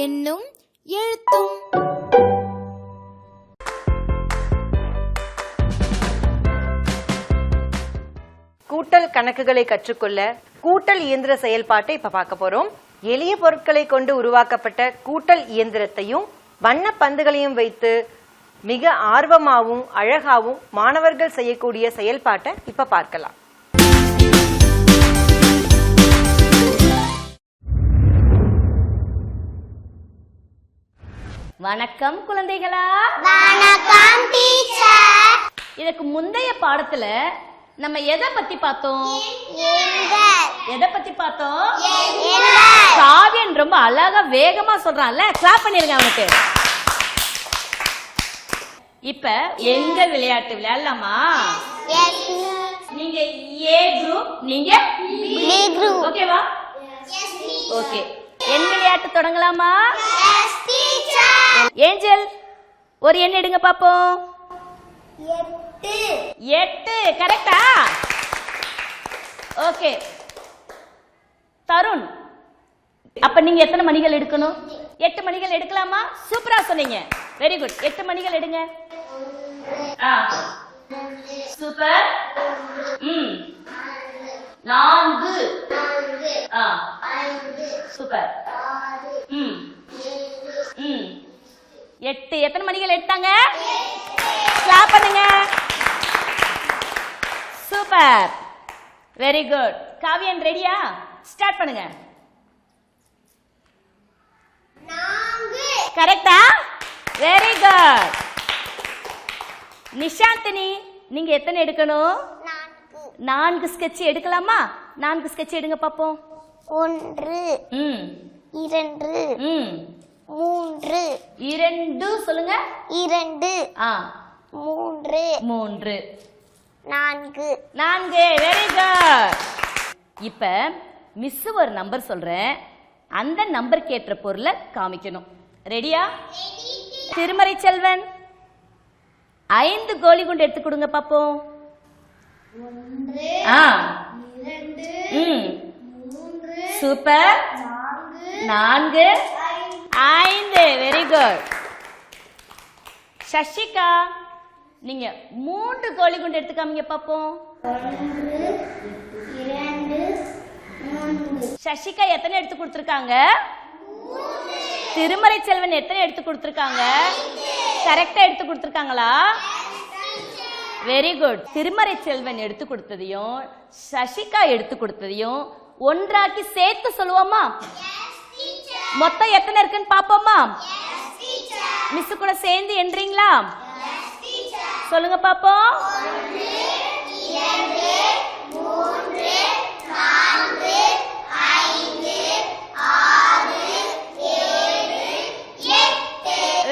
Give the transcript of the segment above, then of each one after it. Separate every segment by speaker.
Speaker 1: என்னும் எழுத்தும். கூட்டல் கணக்குகளை கற்றுக்கொள்ள கூட்டல் இயந்திர செயல்பாட்டை இப்ப பார்க்க போறோம். எளிய பொருட்களை கொண்டு உருவாக்கப்பட்ட கூட்டல் இயந்திரத்தையும் வண்ண பந்துகளையும் வைத்து மிக ஆர்வமாகவும் அழகாகவும் மாணவர்கள் செய்யக்கூடிய செயல்பாட்டை இப்ப பார்க்கலாம்.
Speaker 2: வணக்கம் குழந்தைகளா.
Speaker 3: வணக்கம் டீச்சர்.
Speaker 2: இதுக்கு முந்தைய பாடத்துல நம்ம எதை பத்தி பார்த்தோம்? எதை பத்தி பார்த்தோம்? காவியன் ரொம்ப அழகா வேகமா சொல்றான்ல. கிளாப் பண்ணிருங்க அவனுக்கு. இப்ப எங்க விளையாட்டு விளையாடலாமா? நீங்க ஏ குரூப் நீங்க ஓகேவா ஓகே என் விளையாட்டு தொடங்கலாமா? ஏஞ்சல் ஒரு எண் எடுங்க பாப்போம்.
Speaker 3: எட்டு.
Speaker 2: எட்டு கரெக்டா? ஓகே. தருண் அப்ப நீங்க எத்தனை மணிகள் எடுக்கணும்? எட்டு மணிகள் எடுக்கலாமா? சூப்பரா சொன்னீங்க. வெரி குட் எட்டு மணிகள் எடுங்க. ஆ. சூப்பர். ம். நான்கு. ஆ. சூப்பர். ம். ம். எட்டு. எத்தனை மணிகள்? எடுத்தாங்க கிளாப் பண்ணுங்க. சூப்பர் வெரி குட் காவியன் ரெடியா ஸ்டார்ட் பண்ணுங்க.
Speaker 3: நான்கு.
Speaker 2: கரெக்டா வெரி குட் நிஷாந்தினி நீங்க எத்தனை எடுக்கணும்?
Speaker 3: நான்கு.
Speaker 2: ஸ்கெட்ச் எடுக்கலாமா? நான்கு ஸ்கெட்ச் எடுங்க பாப்போம்.
Speaker 3: ஒன்று.
Speaker 2: ம்.
Speaker 3: இரண்டு.
Speaker 2: ம்.
Speaker 3: மூன்று.
Speaker 2: இரண்டு சொல்லுங்க.
Speaker 3: இரண்டு.
Speaker 2: ஆ.
Speaker 3: மூன்று.
Speaker 2: மூன்று.
Speaker 3: நான்கு.
Speaker 2: நான்கு. வெரி குட் இப்ப மிஸ் ஒரு நம்பர் சொல்றேன். அந்த நம்பருக்கு ஏற்ற பொருளை காமிக்கணும். ரெடியா திருமறை செல்வன். ஐந்து கோலி குண்டு எடுத்து கொடுங்க பாப்போம். ஆ. ம். சூப்பர். நான்கு. ஐந்து. வெரி குட் சசிகா நீங்க மூன்று கோழி குண்டு எடுத்துக்காமீங்க பாப்போம். சசிகா எத்தனை எடுத்து கொடுத்துருக்காங்க? திருமலை செல்வன் எத்தனை எடுத்து கொடுத்துருக்காங்க? கரெக்டா எடுத்து கொடுத்துருக்காங்களா? வெரி குட் திருமறை செல்வன் எடுத்து கொடுத்ததையும் சசிகா எடுத்து கொடுத்ததையும் ஒன்றாக்கி சேர்த்து சொல்லுவோமா? மொத்தம் எத்தனை இருக்குன்னு பாப்போமா மிஸ் கூட சேர்ந்து என்றீங்களா? சொல்லுங்க பாப்போம்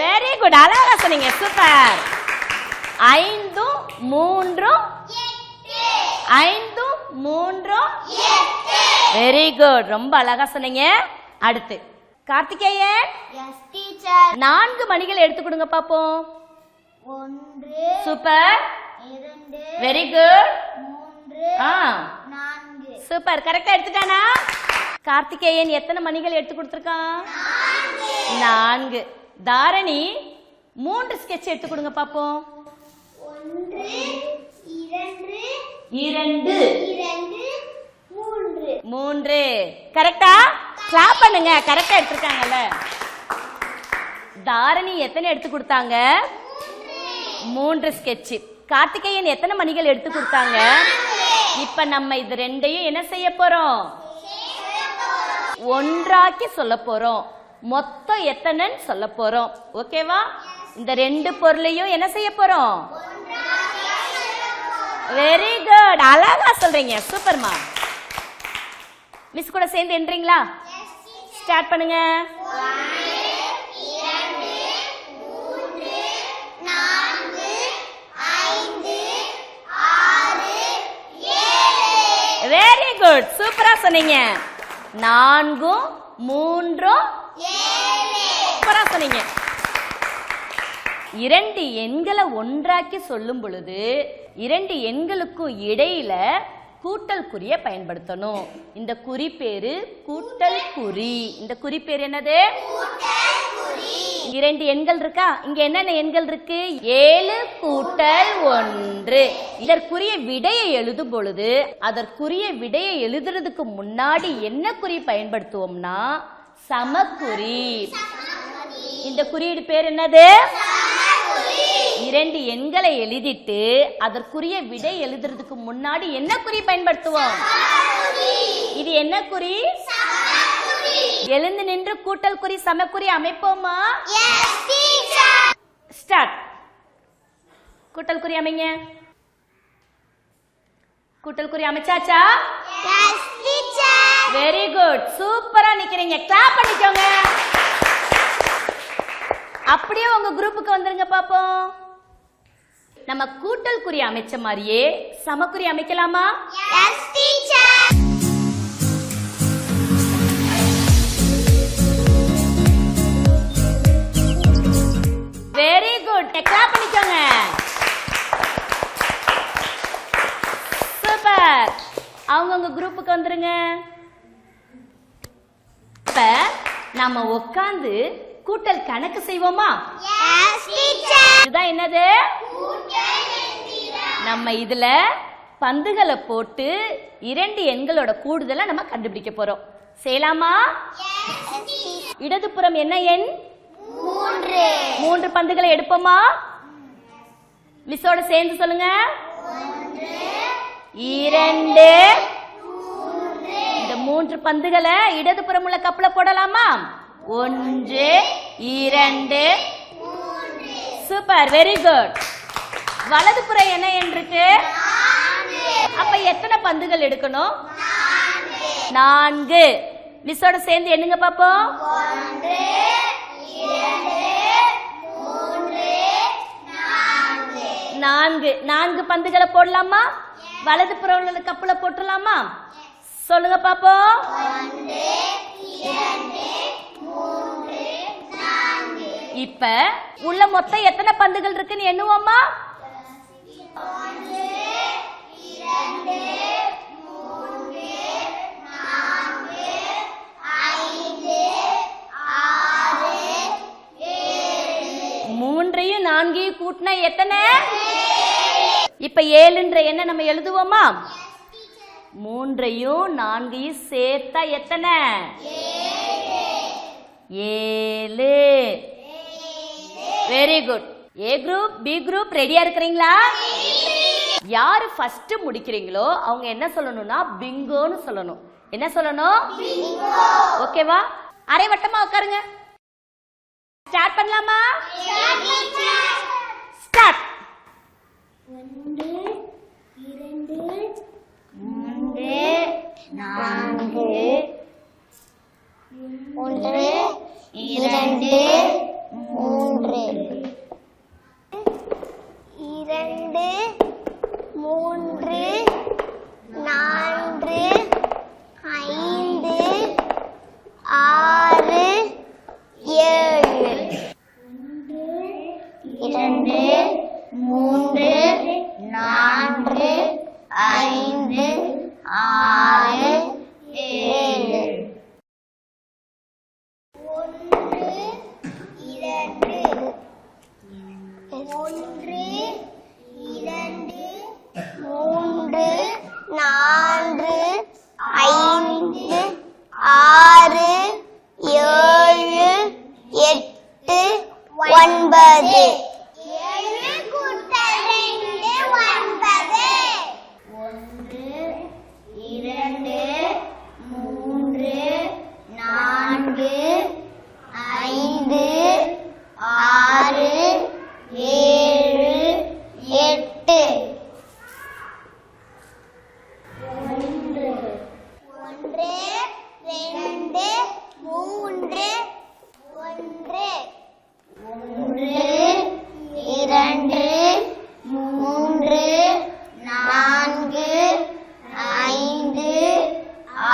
Speaker 2: வெரி குட் அழகா சொன்னீங்க. சூப்பர் ஐந்தும் மூன்றும் ஐந்தும் மூன்றும் வெரி குட் ரொம்ப அழகா சொன்னீங்க. அடுத்து. கார்த்திகேயன்?
Speaker 3: எஸ் டீச்சர்
Speaker 2: நான்கு மணிகள் எடுத்து கொடுங்க பாப்போம்.
Speaker 3: ஒன்று
Speaker 2: சூப்பர்
Speaker 3: இரண்டு
Speaker 2: வெரி குட்
Speaker 3: மூன்று
Speaker 2: ஆ.
Speaker 3: நான்கு.
Speaker 2: சூப்பர் கரெக்டா எடுத்துட்டானா? கார்த்திகேயன் எத்தனை மணிகள் எடுத்து கொடுத்துருக்கான்? நான்கு. தாரணி மூன்று ஸ்கெட்ச் எடுத்து கொடுங்க பாப்போம்.
Speaker 3: ஒன்று இரண்டு
Speaker 2: இரண்டு.
Speaker 3: இரண்டு மூன்று.
Speaker 2: மூன்று. கரெக்டா கிளாப் பண்ணுங்க. கரெக்டா எடுத்திருக்காங்கல்ல. தாரணி எத்தனை எடுத்து கொடுத்தாங்க? மூன்று ஸ்கெட்ச் கார்த்திகேயன் எத்தனை மணிகள் எடுத்து கொடுத்தாங்க? இப்ப நம்ம இது ரெண்டையும் என்ன செய்ய போறோம்? ஒன்றாக்கி சொல்ல போறோம். மொத்தம் எத்தனைன்னு சொல்ல போறோம். ஓகேவா இந்த ரெண்டு பொருளையும் என்ன செய்ய போறோம்? வெரி குட் அழகா சொல்றீங்க. சூப்பர்மா மிஸ் கூட சேர்ந்து என்றீங்களா? ஸ்டார்ட் பண்ணுங்க. வெரி குட் சூப்பரா சொன்னீங்க. நான்கும் மூன்றும் சூப்பரா சொன்னீங்க. இரண்டு எண்களை ஒன்றாக்கி சொல்லும் பொழுது இரண்டு எண்களுக்கும் இடையில கூட்டல் குறிய பயன்படுத்தணும். இந்த குறி பேரு கூட்டல் குறி இந்த குறி பேர் என்னது? இரண்டு எண்கள் இருக்கா? இங்க என்னென்ன எண்கள் இருக்கு? ஏழு கூட்டல் ஒன்று. இதற்குரிய விடையை எழுதும் பொழுது அதற்குரிய விடையை எழுதுறதுக்கு முன்னாடி என்ன குறி பயன்படுத்துவோம்னா சமக்குறி. இந்த குறியீடு பேர் என்னது? இரண்டு எண்களை எழுதிட்டு அதற்குரிய விடை எழுதுறதுக்கு முன்னாடி என்ன குறி பயன்படுத்துவோம்? இது என்ன குறி? எழுந்து நின்று கூட்டல் குறி சமக்குறி அமைப்போமா? ஸ்டார்ட் கூட்டல் குறி அமைங்க. கூட்டல் குறி அமைச்சாச்சா? வெரி குட் சூப்பரா நிக்கிறீங்க. கிளாப் பண்ணிக்கோங்க. அப்படியே உங்க குரூப்புக்கு வந்துருங்க பாப்போம். நம்ம கூட்டல் குறி அமைச்ச மாதிரியே சமக்குறி அமைக்கலாமா. வெரி குட் கிளாப் பண்ணிக்கோங்க. சூப்பர் அவங்கவுங்க குரூப்புக்கு வந்துருங்க. இப்ப நம்ம உட்காந்து கூட்டல் கணக்கு செய்வோமா. இதுதான் என்னது? நம்ம இதுல பந்துகளை போட்டு இரண்டு எண்களோட கூடுதலை நம்ம கண்டுபிடிக்க போறோம். செய்யலாமா. இடதுபுறம் என்ன எண்?
Speaker 3: மூன்று.
Speaker 2: மூன்று பந்துகளை எடுப்போமா? மிஸ்ஸோட சேர்ந்து சொல்லுங்க. இரண்டு. இந்த மூன்று பந்துகளை இடதுபுறம் உள்ள கப்பல போடலாமா? ஒன்று இரண்டு. சூப்பர் வெரி குட் வலதுபுறம் என்ன என்றுக்கு? அப்ப எத்தனை பந்துகள் எடுக்கணும்? நான்கு. மிஸ்ஸோட சேர்ந்து எண்ணுங்க பாப்போம்
Speaker 3: நான்கு.
Speaker 2: நான்கு நான்கு பந்துகளை போடலாமா? வலது புறம் உள்ள கப்புல போட்டுடலாமா? சொல்லுங்க பாப்போம் இப்ப உள்ள மொத்தம் எத்தனை பந்துகள் இருக்குன்னு எண்ணுவோமா மூன்றையும் நான்கையும் கூட்டினா எத்தனை? இப்ப ஏழுன்ற எண்ணை நம்ம எழுதுவோமா? மூன்றையும் நான்கையும் சேர்த்தா எத்தனை? ஏழு. Very good A group B group ரெடியா இருக்கிறீங்களா? யாரு ஃபர்ஸ்ட் முடிக்கிறீங்களோ அவங்க என்ன சொல்லணும்னா பிங்கோன்னு சொல்லணும். என்ன சொல்லணும்? ஓகேவா அரை வட்டமா உட்காருங்க. ஸ்டார்ட் பண்ணலாமா? ஸ்டார்ட்
Speaker 3: ஒன்று இரண்டு மூன்று நான்கு ஒன்று இரண்டு மூன்று. இரண்டு மூன்று நான்கு ஐந்து ஆறு ஏழு இரண்டு மூன்று நான்கு ஐந்து ஆறு ஏழு ஒன்று இரண்டு ஒன்று இரண்டு மூன்று நான்கு ஐந்து ஆறு ஏழு எட்டு ஒன்பது ஏழு கூட்டல் ரெண்டு ஒன்பது ஒன்று இரண்டு மூன்று நான்கு ஐந்து ஆறு ஏழு எட்டு ஒன்று ஒன்று ரெண்டு மூன்று ஒன்று ஒன்று இரண்டு மூன்று நான்கு ஐந்து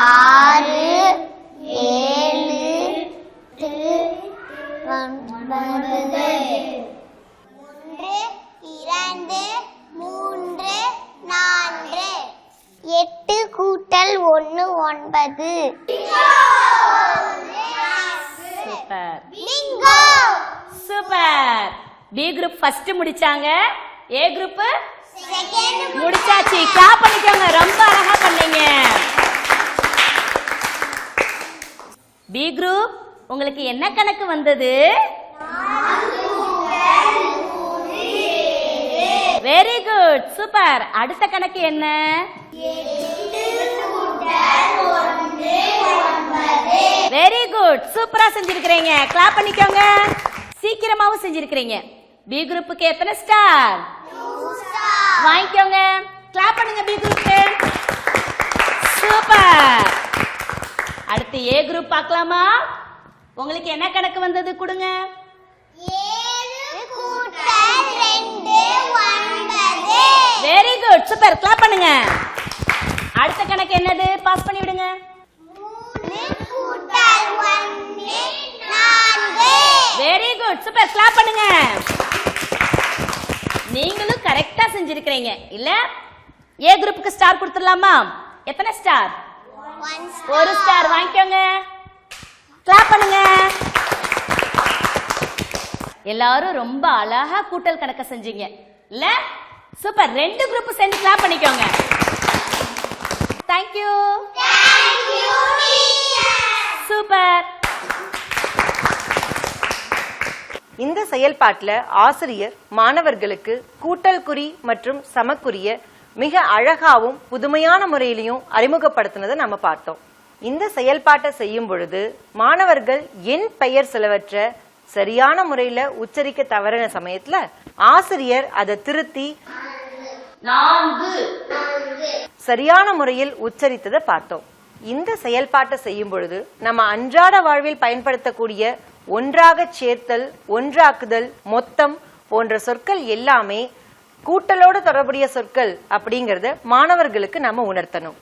Speaker 3: ஆறு ஏழு எட்டு ஒன்பது ஒன்று இரண்டு மூன்று நான்கு எட்டு கூட்டல் ஒன்று
Speaker 2: super.
Speaker 3: Bingo
Speaker 2: B group first முடிச்சாங்க. ஏ குரூப் முடிச்சாச்சு. கிளாப் பண்ணிக்கோங்க. ரொம்ப அழகா பண்ணீங்க. பி குரூப் உங்களுக்கு என்ன கணக்கு வந்தது? Very good super. அடுத்த கணக்கு என்ன? வெரி குட் சூப்பரா செஞ்சிருக்கிறீங்க. கிளாப் பண்ணிக்கோங்க. சீக்கிரமாவும் செஞ்சிருக்கிறீங்க. பி குரூப்புக்கு எத்தனை ஸ்டார் வாங்கிக்கோங்க. கிளாப் பண்ணுங்க பி குரூப்க்கு சூப்பர் அடுத்து ஏ குரூப் பார்க்கலாமா? உங்களுக்கு என்ன கணக்கு வந்தது? கொடுங்க. வெரி குட் சூப்பர் கிளாப் பண்ணுங்க. அடுத்த கணக்கு என்னது? பாஸ் பண்ணி விடுங்க
Speaker 3: மூணு கூட்டல் ஒன்று நான்கு
Speaker 2: வெரி குட் சூப்பர் கிளாப் பண்ணுங்க. நீங்களும் கரெக்டா செஞ்சிருக்கிறீங்க. இல்ல? ஏ குரூப்புக்கு ஸ்டார் கொடுத்துடலாமா? எத்தனை ஸ்டார் ஒரு ஸ்டார் வாங்கிக்கோங்க. கிளாப் பண்ணுங்க. எல்லாரும் ரொம்ப அழகா கூட்டல் கணக்க செஞ்சீங்க. இல்ல? சூப்பர் ரெண்டு குரூப் சேர்ந்து கிளாப் பண்ணிக்கோங்க. தேங்க்யூ சூப்பர்
Speaker 1: இந்த செயல்பாட்டுல ஆசிரியர் மாணவர்களுக்கு கூட்டல் குறி மற்றும் சமக்குறிய மிக அழகாவும் புதுமையான முறையிலையும் அறிமுகப்படுத்தினதை நம்ம பார்த்தோம். இந்த செயல்பாட்டை செய்யும் பொழுது மாணவர்கள் என் பெயர் சிலவற்றை சரியான முறையில உச்சரிக்க தவறின சமயத்துல ஆசிரியர் அதை திருத்தி சரியான முறையில் உச்சரித்ததை பார்த்தோம். இந்த செயல்பாட்டை செய்யும் பொழுது நம்ம அன்றாட வாழ்வில் பயன்படுத்தக்கூடிய ஒன்றாக சேர்த்தல் ஒன்றாக்குதல் மொத்தம் போன்ற சொற்கள் எல்லாமே கூட்டலோடு தொடர்புடைய சொற்கள் அப்படிங்கறத மாணவர்களுக்கு நம்ம உணர்த்தணும்.